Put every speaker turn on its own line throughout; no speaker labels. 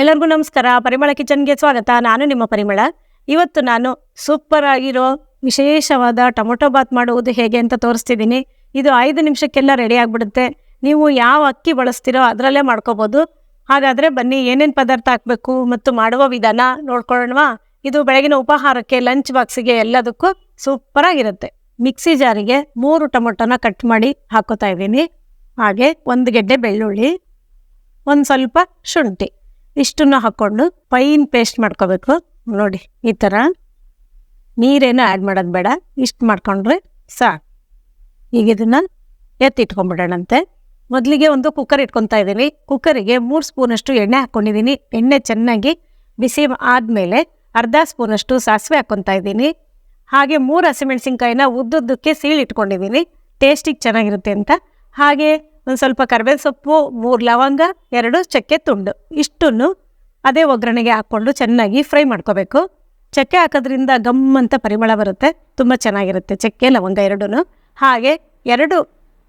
ಎಲ್ಲರಿಗೂ ನಮಸ್ಕಾರ. ಪರಿಮಳ ಕಿಚನ್ಗೆ ಸ್ವಾಗತ. ನಾನು ನಿಮ್ಮ ಪರಿಮಳ. ಇವತ್ತು ನಾನು ಸೂಪರ್ ಆಗಿರೋ ವಿಶೇಷವಾದ ಟೊಮೊಟೊ ಬಾತ್ ಮಾಡುವುದು ಹೇಗೆ ಅಂತ ತೋರಿಸ್ತಿದ್ದೀನಿ. ಇದು ಐದು ನಿಮಿಷಕ್ಕೆಲ್ಲ ರೆಡಿ ಆಗಿಬಿಡುತ್ತೆ. ನೀವು ಯಾವ ಅಕ್ಕಿ ಬಳಸ್ತೀರೋ ಅದರಲ್ಲೇ ಮಾಡ್ಕೋಬೋದು. ಹಾಗಾದರೆ ಬನ್ನಿ, ಏನೇನು ಪದಾರ್ಥ ಹಾಕಬೇಕು ಮತ್ತು ಮಾಡುವ ವಿಧಾನ ನೋಡ್ಕೊಳ್ಳೋಣವಾ. ಇದು ಬೆಳಗಿನ ಉಪಹಾರಕ್ಕೆ, ಲಂಚ್ ಬಾಕ್ಸಿಗೆ ಎಲ್ಲದಕ್ಕೂ ಸೂಪರ್ ಆಗಿರುತ್ತೆ. ಮಿಕ್ಸಿ ಜಾರಿಗೆ ಮೂರು ಟೊಮೊಟೊನ ಕಟ್ ಮಾಡಿ ಹಾಕೋತಾ ಇದ್ದೀನಿ. ಹಾಗೆ ಒಂದು ಗೆಡ್ಡೆ ಬೆಳ್ಳುಳ್ಳಿ, ಒಂದು ಸ್ವಲ್ಪ ಶುಂಠಿ. ಇಷ್ಟನ್ನು ಹಾಕ್ಕೊಂಡು ಫೈನ್ ಪೇಸ್ಟ್ ಮಾಡ್ಕೋಬೇಕು. ನೋಡಿ, ಈ ಥರ ನೀರೇನು ಆ್ಯಡ್ ಮಾಡೋದು ಬೇಡ. ಇಷ್ಟು ಮಾಡ್ಕೊಂಡ್ರೆ ಸಾಕು. ಈಗ ಇದನ್ನು ಎತ್ತಿಟ್ಕೊಂಡ್ಬಿಡೋಣಂತೆ ಮೊದಲಿಗೆ ಒಂದು ಕುಕ್ಕರ್ ಇಟ್ಕೊತಾ ಇದ್ದೀನಿ. ಕುಕ್ಕರಿಗೆ ಮೂರು ಸ್ಪೂನಷ್ಟು ಎಣ್ಣೆ ಹಾಕ್ಕೊಂಡಿದ್ದೀನಿ ಎಣ್ಣೆ ಚೆನ್ನಾಗಿ ಬಿಸಿ ಆದಮೇಲೆ ಅರ್ಧ ಸ್ಪೂನಷ್ಟು ಸಾಸಿವೆ ಹಾಕ್ಕೊತಾ ಇದ್ದೀನಿ. ಹಾಗೆ ಮೂರು ಹಸಿಮೆಣಸಿನ್ಕಾಯಿನ ಉದ್ದುದ್ದಕ್ಕೆ ಸೀಳಿಟ್ಕೊಂಡಿದ್ದೀನಿ. ಟೇಸ್ಟಿಗೆ ಚೆನ್ನಾಗಿರುತ್ತೆ ಅಂತ. ಹಾಗೆ ಒಂದು ಸ್ವಲ್ಪ ಕರಿಬೇವು ಸೊಪ್ಪು, ಮೂರು ಲವಂಗ, ಎರಡು ಚಕ್ಕೆ ತುಂಡು. ಇಷ್ಟನ್ನು ಅದೇ ಒಗ್ಗರಣೆಗೆ ಹಾಕ್ಕೊಂಡು ಚೆನ್ನಾಗಿ ಫ್ರೈ ಮಾಡ್ಕೋಬೇಕು. ಚಕ್ಕೆ ಹಾಕೋದ್ರಿಂದ ಗಮ್ ಅಂತ ಪರಿಮಳ ಬರುತ್ತೆ, ತುಂಬ ಚೆನ್ನಾಗಿರುತ್ತೆ ಚಕ್ಕೆ, ಲವಂಗ ಎರಡೂ ಹಾಗೆ ಎರಡು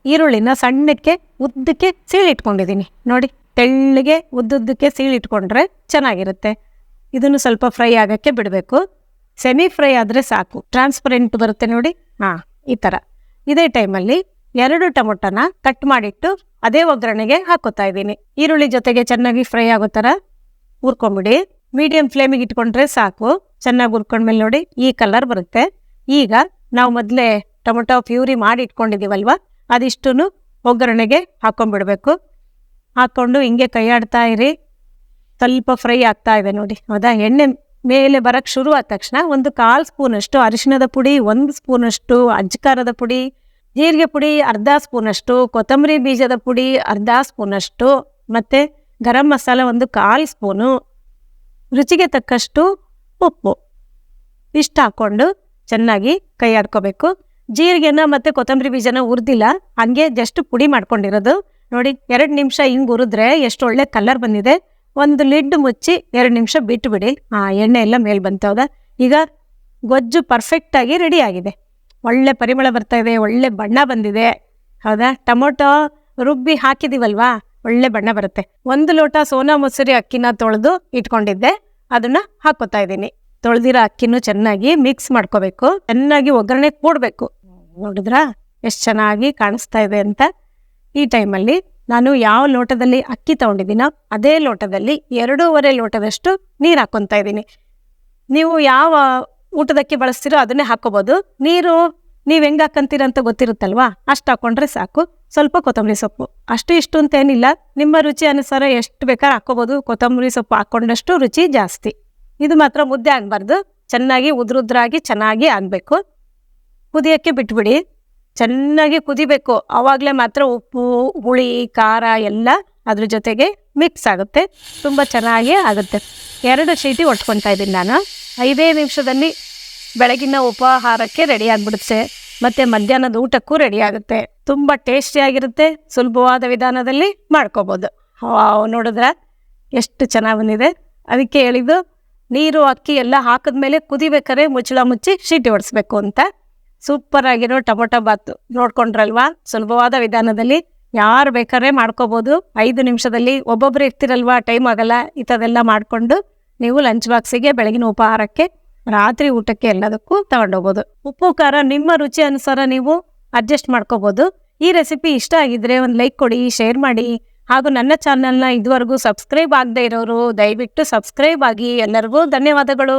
ಈರುಳ್ಳಿನ ಸಣ್ಣಕ್ಕೆ, ಉದ್ದಕ್ಕೆ ಸೀಳಿಟ್ಕೊಂಡಿದ್ದೀನಿ. ನೋಡಿ, ತೆಳ್ಳಗೆ, ಉದ್ದುದ್ದಕ್ಕೆ ಸೀಳಿಟ್ಕೊಂಡ್ರೆ ಚೆನ್ನಾಗಿರುತ್ತೆ. ಇದನ್ನು ಸ್ವಲ್ಪ ಫ್ರೈ ಆಗೋಕ್ಕೆ ಬಿಡಬೇಕು. ಸೆಮಿ ಫ್ರೈ ಆದರೆ ಸಾಕು. ಟ್ರಾನ್ಸ್ಪರೆಂಟ್ ಬರುತ್ತೆ ನೋಡಿ. ಹಾಂ, ಈ ಥರ. ಇದೇ ಟೈಮಲ್ಲಿ ಎರಡು ಟೊಮೊಟೊನ ಕಟ್ ಮಾಡಿಟ್ಟು ಅದೇ ಒಗ್ಗರಣೆಗೆ ಹಾಕೋತಾ ಇದ್ದೀನಿ. ಈರುಳ್ಳಿ ಜೊತೆಗೆ ಚೆನ್ನಾಗಿ ಫ್ರೈ ಆಗೋ ಥರ ಹುರ್ಕೊಂಬಿಡಿ. ಮೀಡಿಯಂ ಫ್ಲೇಮಿಗೆ ಇಟ್ಕೊಂಡ್ರೆ ಸಾಕು. ಚೆನ್ನಾಗಿ ಹುರ್ಕೊಂಡ್ಮೇಲೆ ನೋಡಿ ಈ ಕಲರ್ ಬರುತ್ತೆ. ಈಗ ನಾವು ಮೊದಲೇ ಟೊಮೊಟೊ ಪ್ಯೂರಿ ಮಾಡಿ ಇಟ್ಕೊಂಡಿದ್ದೀವಲ್ವ? ಅದಿಷ್ಟು ಒಗ್ಗರಣೆಗೆ ಹಾಕೊಂಡ್ಬಿಡ್ಬೇಕು ಹಾಕ್ಕೊಂಡು ಹಿಂಗೆ ಕೈಯಾಡ್ತಾ ಇರಿ. ಸ್ವಲ್ಪ ಫ್ರೈ ಆಗ್ತಾ ಇದೆ ನೋಡಿ. ಹೌದಾ? ಎಣ್ಣೆ ಮೇಲೆ ಬರಕ್ಕೆ ಶುರು ಆದ ತಕ್ಷಣ ಒಂದು ಕಾಲು ಸ್ಪೂನಷ್ಟು ಅರಿಶಿಣದ ಪುಡಿ, ಒಂದು ಸ್ಪೂನಷ್ಟು ಅಜ್ಜಿಕಾರದ ಪುಡಿ ಜೀರಿಗೆ ಪುಡಿ ಅರ್ಧ ಸ್ಪೂನಷ್ಟು ಕೊತ್ತಂಬರಿ ಬೀಜದ ಪುಡಿ ಅರ್ಧ ಸ್ಪೂನಷ್ಟು ಮತ್ತು ಗರಂ ಮಸಾಲ ಒಂದು ಕಾಲು ಸ್ಪೂನು, ರುಚಿಗೆ ತಕ್ಕಷ್ಟು ಉಪ್ಪು. ಇಷ್ಟು ಹಾಕ್ಕೊಂಡು ಚೆನ್ನಾಗಿ ಕೈ ಆಡ್ಕೋಬೇಕು. ಜೀರಿಗೆನ ಮತ್ತು ಕೊತ್ತಂಬರಿ ಬೀಜನ ಹುರಿದಿಲ್ಲ, ಹಂಗೆ ಜಸ್ಟ್ ಪುಡಿ ಮಾಡ್ಕೊಂಡಿರೋದು. ನೋಡಿ, ಎರಡು ನಿಮಿಷ ಹಿಂಗೆ ಉರಿದ್ರೆ ಎಷ್ಟು ಒಳ್ಳೆ ಕಲರ್ ಬಂದಿದೆ. ಒಂದು ಲಿಡ್ ಮುಚ್ಚಿ ಎರಡು ನಿಮಿಷ ಬಿಟ್ಟುಬಿಡಿ ಆ, ಎಣ್ಣೆ ಎಲ್ಲ ಮೇಲೆ ಬಂತವ್ದ ಈಗ ಗೊಜ್ಜು ಪರ್ಫೆಕ್ಟಾಗಿ ರೆಡಿ ಆಗಿದೆ. ಒಳ್ಳೆ ಪರಿಮಳ ಬರ್ತಾ ಇದೆ, ಒಳ್ಳೆ ಬಣ್ಣ ಬಂದಿದೆ. ಹೌದಾ? ಟೊಮೊಟೊ ರುಬ್ಬಿ ಹಾಕಿದೀವಲ್ವಾ? ಒಳ್ಳೆ ಬಣ್ಣ ಬರುತ್ತೆ. ಒಂದು ಲೋಟ ಸೋನಾ ಮೊಸರಿ ಅಕ್ಕಿನ ತೊಳೆದು ಇಟ್ಕೊಂಡಿದ್ದೆ. ಅದನ್ನ ಹಾಕೋತಾ ಇದ್ದೀನಿ. ತೊಳೆದಿರೋ ಅಕ್ಕಿನೂ ಚೆನ್ನಾಗಿ ಮಿಕ್ಸ್ ಮಾಡ್ಕೋಬೇಕು. ಚೆನ್ನಾಗಿ ಒಗ್ಗರಣೆ ಕೂಡಬೇಕು. ನೋಡಿದ್ರಾ? ಎಷ್ಟು ಚೆನ್ನಾಗಿ ಕಾಣಿಸ್ತಾ ಇದೆ ಅಂತ. ಈ ಟೈಮಲ್ಲಿ ನಾನು ಯಾವ ಲೋಟದಲ್ಲಿ ಅಕ್ಕಿ ತಗೊಂಡಿದ್ದೀನೋ ಅದೇ ಲೋಟದಲ್ಲಿ ಎರಡೂವರೆ ಲೋಟದಷ್ಟು ನೀರು ಹಾಕ್ಕೊತಾ ಇದ್ದೀನಿ. ನೀವು ಯಾವ ಊಟದಕ್ಕೆ ಬಳಸ್ತಿರೋ ಅದನ್ನೇ ಹಾಕೋಬೋದು. ನೀರು ನೀವು ಹೆಂಗೆ ಹಾಕಂತೀರ ಅಂತ ಗೊತ್ತಿರುತ್ತಲ್ವಾ? ಅಷ್ಟು ಹಾಕೊಂಡ್ರೆ ಸಾಕು. ಸ್ವಲ್ಪ ಕೊತ್ತಂಬರಿ ಸೊಪ್ಪು. ಅಷ್ಟು ಇಷ್ಟು ಅಂತ ಏನಿಲ್ಲ. ನಿಮ್ಮ ರುಚಿ ಅನುಸಾರ ಎಷ್ಟು ಬೇಕಾದ್ರೆ ಹಾಕ್ಕೋಬೋದು ಕೊತ್ತಂಬರಿ ಸೊಪ್ಪು ಹಾಕ್ಕೊಂಡಷ್ಟು ರುಚಿ ಜಾಸ್ತಿ. ಇದು ಮಾತ್ರ ಮುದ್ದೆ ಆಗಬಾರ್ದು. ಚೆನ್ನಾಗಿ ಉದ್ರುದ್ರಾಗಿ ಚೆನ್ನಾಗಿ ಆಗಬೇಕು. ಕುದಿಯೋಕ್ಕೆ ಬಿಟ್ಬಿಡಿ. ಚೆನ್ನಾಗಿ ಕುದಿಬೇಕು. ಆವಾಗಲೇ ಮಾತ್ರ ಉಪ್ಪು, ಹುಳಿ, ಖಾರ ಎಲ್ಲ ಅದ್ರ ಜೊತೆಗೆ ಮಿಕ್ಸ್ ಆಗುತ್ತೆ. ತುಂಬ ಚೆನ್ನಾಗಿ ಆಗುತ್ತೆ. ಎರಡು ಶೀಟಿ ಒಟ್ಕೊತಾ ಇದ್ದೀನಿ ನಾನು. ಐದೇ ನಿಮಿಷದಲ್ಲಿ ಬೆಳಗಿನ ಉಪಹಾರಕ್ಕೆ ರೆಡಿ ಆಗಿಬಿಡುತ್ತೆ. ಮತ್ತು ಮಧ್ಯಾಹ್ನದ ಊಟಕ್ಕೂ ರೆಡಿ ಆಗುತ್ತೆ. ತುಂಬ ಟೇಸ್ಟಿಯಾಗಿರುತ್ತೆ ಸುಲಭವಾದ ವಿಧಾನದಲ್ಲಿ ಮಾಡ್ಕೋಬೋದು. ನೋಡಿದ್ರೆ? ಎಷ್ಟು ಚೆನ್ನಾಗಿ ಬಂದಿದೆ. ಅದಕ್ಕೆ ಹೇಳಿದ್ದು, ನೀರು, ಅಕ್ಕಿ ಎಲ್ಲ ಹಾಕಿದ್ಮೇಲೆ ಕುದಿಬೇಕಾದ್ರೆ ಮುಚ್ಚಳ ಮುಚ್ಚಿ ಶೀಟಿ ಹೊಡೆಸ್ಬೇಕು ಅಂತ. ಸೂಪರ್ ಆಗಿರೋ ಟೊಮೊಟೊ ಬಾತು ನೋಡ್ಕೊಂಡ್ರಲ್ವಾ? ಸುಲಭವಾದ ವಿಧಾನದಲ್ಲಿ. ಯಾರು ಬೇಕಾದ್ರೆ ಮಾಡ್ಕೋಬೋದು. ಐದು ನಿಮಿಷದಲ್ಲಿ ಒಬ್ಬೊಬ್ರು ಇರ್ತಿರಲ್ವಾ ಟೈಮ್ ಆಗಲ್ಲ ಇಂಥದ್ದೆಲ್ಲ ಮಾಡಿಕೊಂಡು ನೀವು ಲಂಚ್ ಬಾಕ್ಸಿಗೆ ಬೆಳಗಿನ ಉಪಹಾರಕ್ಕೆ, ರಾತ್ರಿ ಊಟಕ್ಕೆ ಎಲ್ಲದಕ್ಕೂ ತಗೊಂಡೋಗ್ಬೋದು. ಉಪ್ಪು, ಖಾರ ನಿಮ್ಮ ರುಚಿ ಅನುಸಾರ ನೀವು ಅಡ್ಜಸ್ಟ್ ಮಾಡ್ಕೋಬೋದು. ಈ ರೆಸಿಪಿ ಇಷ್ಟ ಆಗಿದ್ರೆ ಒಂದು ಲೈಕ್ ಕೊಡಿ ಶೇರ್ ಮಾಡಿ. ಹಾಗೂ ನನ್ನ ಚಾನಲ್ನ ಇದುವರೆಗೂ ಸಬ್ಸ್ಕ್ರೈಬ್ ಆಗದೆ ಇರೋರು ದಯವಿಟ್ಟು ಸಬ್ಸ್ಕ್ರೈಬ್ ಆಗಿ. ಎಲ್ಲರಿಗೂ ಧನ್ಯವಾದಗಳು.